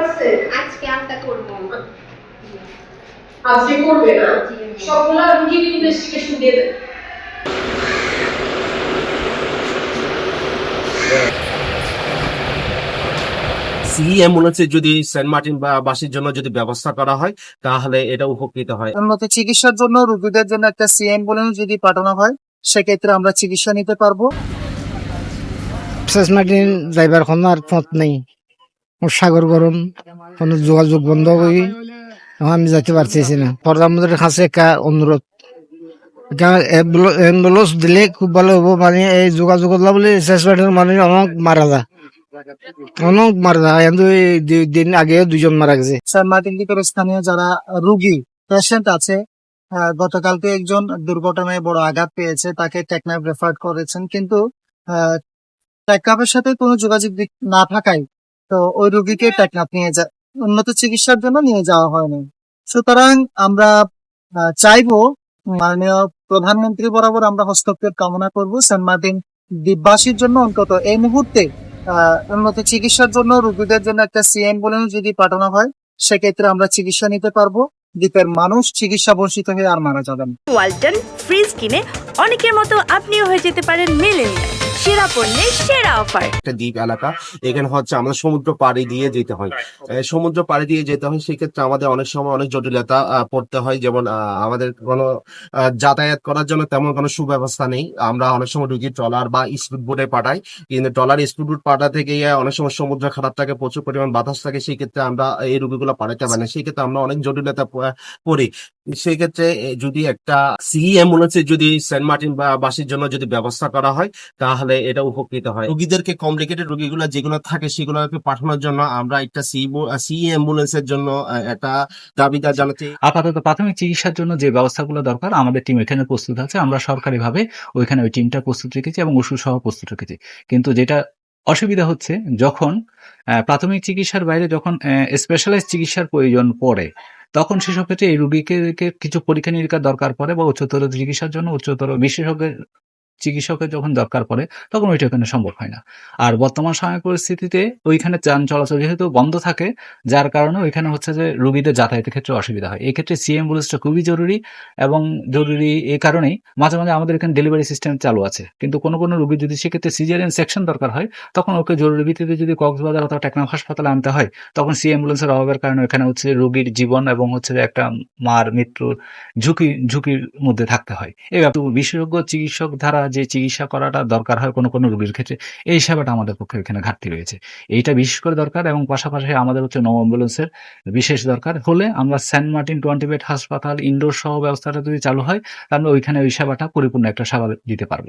আসছে আজকে আমটা করব। আজকে করবে না। সবগুলা রুগীর ইনভেস্টিগেশন দিয়ে দেবে। সি অ্যাম্বুলেন্সে যদি সেন্ট মার্টিন বা বাসির জন্য যদি ব্যবস্থা করা হয় তাহলে এটা উপকৃত হয়। উন্নত চিকিৎসার জন্য রোগীদের জন্য একটা সি অ্যাম্বুলেন্স যদি পাঠানো হয় সেক্ষেত্রে আমরা চিকিৎসা নিতে পারব। শেষ মার্টিন যাইবার কোনো আর পথ নেই। সাগর গরম, কোনো যোগাযোগ বন্ধ হয়ে আমি যাইতে পারতেছি না। প্রধানমন্ত্রীর কাছে একটা অনুরোধ। অ্যাম্বুলেন্স দিলে খুব ভালো হব মানে এই যোগাযোগ বলে শেষ মানুষ অনেক মারা যায়। অনেক মারা যায়। দুই দিন আগে দুজন মারা গেছে। সেন্ট মার্টিন স্থানীয় যারা রুগী পেশেন্ট আছে গতকালকে একজন দুর্ঘটনায় বড় আঘাত পেয়েছে, তাকে টেকনাফ রেফার করেছেন। কিন্তু টেকনাফের সাথে কোনো যোগাযোগ না থাকায় তো ওই রোগীকে টেকনাফ নিয়ে যা উন্নত চিকিৎসার জন্য নিয়ে যাওয়া হয়নি। সুতরাং আমরা চাইব মাননীয় প্রধানমন্ত্রী বরাবর আমরা হস্তক্ষেপ কামনা করব। সেন্ট মার্টিন দ্বীপবাসীর জন্য অন্তত এই মুহূর্তে আহ, উন্নত চিকিৎসার জন্য রোগীদের জন্য একটা সি অ্যাম্বুলেন্স যদি পাঠানো হয় সেক্ষেত্রে আমরা চিকিৎসা নিতে পারব। দ্বীপের মানুষ চিকিৎসা বঞ্চিত হয়ে আর মারা যাবেন না। ওয়ালটন ফ্রিজ কিনে অনেকের মতো আপনিও হয়ে যেতে পারেন মিলেনিয়াল। সেরা সেরা অফার। একটা দ্বীপ এলাকা, এখানে হচ্ছে আমাদের সমুদ্র পাড়ি দিয়ে যেতে হয়। সমুদ্র পাড়ি দিয়ে যেতে হয়, সেক্ষেত্রে আমাদের অনেক সময় অনেক জটিলতা পড়তে হয়। যেমন আমাদের কোনো যাতায়াত করার জন্য তেমন কোনো সুব্যবস্থা নেই। আমরা অনেক সময় রুগী ট্রলার বা স্পিড বোটে পাঠাই, কিন্তু ট্রলার, স্পিড বোট পাঠাতে গিয়ে অনেক সময় সমুদ্র খারাপ থাকে প্রচুর পরিমাণ বাতাস থাকে সেই ক্ষেত্রে আমরা এই রুগীগুলো পাঠাতে পারি না। সেই ক্ষেত্রে আমরা অনেক জটিলতা পড়ি। সেই ক্ষেত্রে যদি একটা সি অ্যাম্বুলেন্সের যদি সেন্ট মার্টিন বাসির জন্য যদি ব্যবস্থা করা হয়, তাহলে এটা উপকৃত হয়। রোগীদেরকে কমপ্লিকেটেড রোগীগুলো যেগুলো থাকে, সেগুলোকে পাঠানোর জন্য আমরা একটা সি সি অ্যাম্বুলেন্সের জন্য একটা দাবিদার জানাতে আপাতত প্রাথমিক চিকিৎসার জন্য যে ব্যবস্থাগুলো দরকার, আমাদের টিম এখানে প্রস্তুত আছে। আমরা সরকারিভাবে ওইখানে ওই টিমটা প্রস্তুত রেখেছি এবং ওষুধ সহ প্রস্তুত রেখেছি। কিন্তু যেটা অসুবিধা হচ্ছে, যখন প্রাথমিক চিকিৎসার বাইরে যখন স্পেশালাইজ চিকিৎসার প্রয়োজন পড়ে তখন সেসব ক্ষেত্রে এই রুগীকে কিছু পরীক্ষা নিরীক্ষার দরকার পড়ে বা উচ্চতর চিকিৎসার জন্য উচ্চতর বিশেষজ্ঞের চিকিৎসকের যখন দরকার পড়ে, তখন ওইটা ওখানে সম্ভব হয় না। আর বর্তমান সময় পরিস্থিতিতে ওইখানে যান চলাচল যেহেতু বন্ধ থাকে, যার কারণে ওইখানে হচ্ছে যে রোগীদের যাতায়াতের ক্ষেত্রে অসুবিধা হয়। এই ক্ষেত্রে সি অ্যাম্বুলেন্সটা খুবই জরুরি এবং জরুরি এই কারণেই মাঝে মাঝে আমাদের এখানে ডেলিভারি সিস্টেম চালু আছে। কিন্তু কোনো কোনো রোগী যদি সেক্ষেত্রে সিজারিয়ান সেকশন দরকার হয়, তখন ওকে জরুরি ভিত্তিতে যদি কক্সবাজার অথবা টেকনাফ হাসপাতালে আনতে হয়, তখন সি অভাবের কারণে এখানে হচ্ছে রুগীর জীবন এবং হচ্ছে যে একটা মার মৃত্যুর ঝুঁকি, ঝুঁকির মধ্যে থাকতে হয়। ব্যাপারে বিশেষজ্ঞ চিকিৎসক দ্বারা যে চিকিৎসা করাটা দরকার হয় কোনো কোনো রোগীর ক্ষেত্রে, এই সেবাটা আমাদের পক্ষে এখানে ঘাটতি রয়েছে। এইটা বিশেষ করে দরকার এবং পাশাপাশি আমাদের হচ্ছে নৌ অ্যাম্বুলেন্সের বিশেষ দরকার হলে আমরা সেন্ট মার্টিন টোয়েন্টি বেড হাসপাতাল, ইন্ডোর সহ ব্যবস্থাটা যদি চালু হয়, তাহলে ওইখানে ওই সেবাটা পরিপূর্ণ একটা সেবা দিতে পারব।